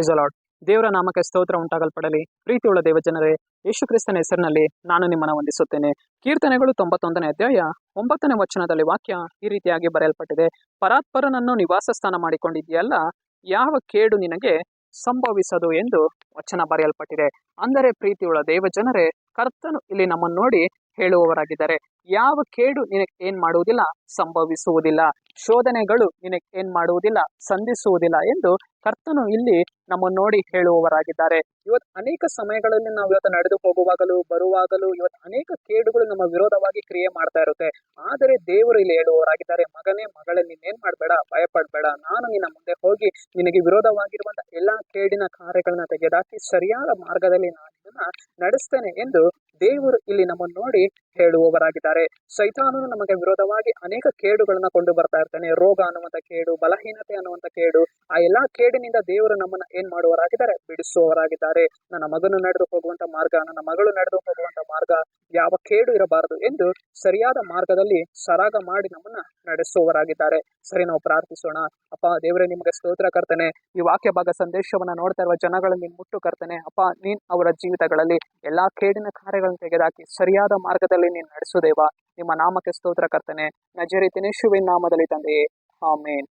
Price ಅಲಾಡ್ ದೇವರ ನಾಮಕ್ಕೆ ಸ್ತೋತ್ರ ಉಂಟಾಗಲ್ಪಡಲಿ. ಪ್ರೀತಿಯುಳ್ಳ ದೇವಜನರೇ ಯೇಸು ಕ್ರಿಸ್ತನ ಹೆಸರಿನಲ್ಲಿ ನಾನು ನಿಮ್ಮನ್ನು ವಂದಿಸುತ್ತೇನೆ. ಕೀರ್ತನೆಗಳು ತೊಂಬತ್ತೊಂದನೇ ಅಧ್ಯಾಯ, ಒಂಬತ್ತನೇ ವಚನದಲ್ಲಿ ವಾಕ್ಯ ಈ ರೀತಿಯಾಗಿ ಬರೆಯಲ್ಪಟ್ಟಿದೆ. ಪರಾತ್ಪರನನ್ನು ನಿವಾಸ ಸ್ಥಾನ ಮಾಡಿಕೊಂಡಿದೆಯಲ್ಲ ಯಾವ ಕೇಡು ನಿನಗೆ ಸಂಭವಿಸದು ಎಂದು ವಚನ ಬರೆಯಲ್ಪಟ್ಟಿದೆ. ಅಂದರೆ ಪ್ರೀತಿಯುಳ್ಳ ದೇವಜನರೇ, ಕರ್ತನು ಇಲ್ಲಿ ನಮ್ಮನ್ನು ನೋಡಿ ಹೇಳುವವರಾಗಿದ್ದಾರೆ. ಯಾವ ಕೇಡು ನಿನಗೆ ಏನ್ ಮಾಡುವುದಿಲ್ಲ? ಸಂಭವಿಸುವುದಿಲ್ಲ. ಶೋಧನೆಗಳು ನಿನಗೆ ಏನ್ ಮಾಡುವುದಿಲ್ಲ? ಸಂಧಿಸುವುದಿಲ್ಲ ಎಂದು ಕರ್ತನು ಇಲ್ಲಿ ನಮ್ಮನ್ನು ನೋಡಿ ಹೇಳುವವರಾಗಿದ್ದಾರೆ. ಇವತ್ತು ಅನೇಕ ಸಮಯಗಳಲ್ಲಿ ನಾವು ಇವತ್ತು ನಡೆದು ಹೋಗುವಾಗಲೂ, ಬರುವಾಗಲೂ ಇವತ್ತು ಅನೇಕ ಕೇಡುಗಳು ನಮ್ಮ ವಿರೋಧವಾಗಿ ಕ್ರಿಯೆ ಮಾಡ್ತಾ ಇರುತ್ತೆ. ಆದರೆ ದೇವರು ಇಲ್ಲಿ ಹೇಳುವವರಾಗಿದ್ದಾರೆ, ಮಗನೇ, ಮಗಳೇ, ನೀನೇನ್ ಮಾಡಬೇಡ? ಭಯಪಡಬೇಡ. ನಾನು ನಿನ್ನ ಮುಂದೆ ಹೋಗಿ ನಿನಗೆ ವಿರೋಧವಾಗಿರುವಂತಹ ಎಲ್ಲಾ ಕೇಡಿನ ಕಾರ್ಯಗಳನ್ನ ತೆಗೆದಾಕಿ ಸರಿಯಾದ ಮಾರ್ಗದಲ್ಲಿ ನಾನು ನಡೆಸ್ತೇನೆ ಎಂದು ದೇವರು ಇಲ್ಲಿ ನಮ್ಮನ್ನು ನೋಡಿ ಹೇಳುವವರಾಗಿದ್ದಾರೆ. ಸೈತಾನನು ನಮಗೆ ವಿರೋಧವಾಗಿ ಅನೇಕ ಕೇಡುಗಳನ್ನ ಕೊಂಡು ಬರ್ತಾ ಇರ್ತಾನೆ. ರೋಗ ಅನ್ನುವಂಥ ಕೇಡು, ಬಲಹೀನತೆ ಅನ್ನುವಂಥ ಕೇಡು, ಆ ಎಲ್ಲಾ ಕೇಡಿನಿಂದ ದೇವರು ನಮ್ಮನ್ನ ಏನ್ ಮಾಡುವವರಾಗಿದ್ದಾರೆ? ಬಿಡಿಸುವವರಾಗಿದ್ದಾರೆ. ನನ್ನ ಮಗನು ನಡೆದು ಹೋಗುವಂತ ಮಾರ್ಗ, ನನ್ನ ಮಗಳು ನಡೆದು ಹೋಗುವಂತ ಮಾರ್ಗ ಯಾವ ಕೇಡು ಇರಬಾರದು ಎಂದು ಸರಿಯಾದ ಮಾರ್ಗದಲ್ಲಿ ಸರಾಗ ಮಾಡಿ ನಮ್ಮನ್ನ ನಡೆಸುವವರಾಗಿದ್ದಾರೆ. ಸರಿ, ನಾವು ಪ್ರಾರ್ಥಿಸೋಣ. ಅಪ್ಪ, ದೇವರೇ, ನಿಮಗೆ ಸ್ತೋತ್ರ ಕರ್ತನೆ. ಈ ವಾಕ್ಯ ಭಾಗ ಸಂದೇಶವನ್ನ ನೋಡ್ತಾ ಇರುವ ಜನಗಳಲ್ಲಿ ಮುಟ್ಟು ಕರ್ತನೆ. ಅಪ್ಪ, ನೀನ್ ಅವರ ಜೀವಿತಗಳಲ್ಲಿ ಎಲ್ಲಾ ಕೇಡಿನ ಕಾರ್ಯಗಳನ್ನು ತೆಗೆದಾಕಿ ಸರಿಯಾದ ಮಾರ್ಗದಲ್ಲಿ ನೀನು ನಡೆಸುದೇವಾ ನಿಮ್ಮ ನಾಮಕ್ಕೆ ಸ್ತೋತ್ರ ಕರ್ತನೆ. ನಜರಿತಿನೇಶುವಿನ ನಾಮದಲ್ಲಿ ತಂದೆಯೇ. ಆಮೇನ್.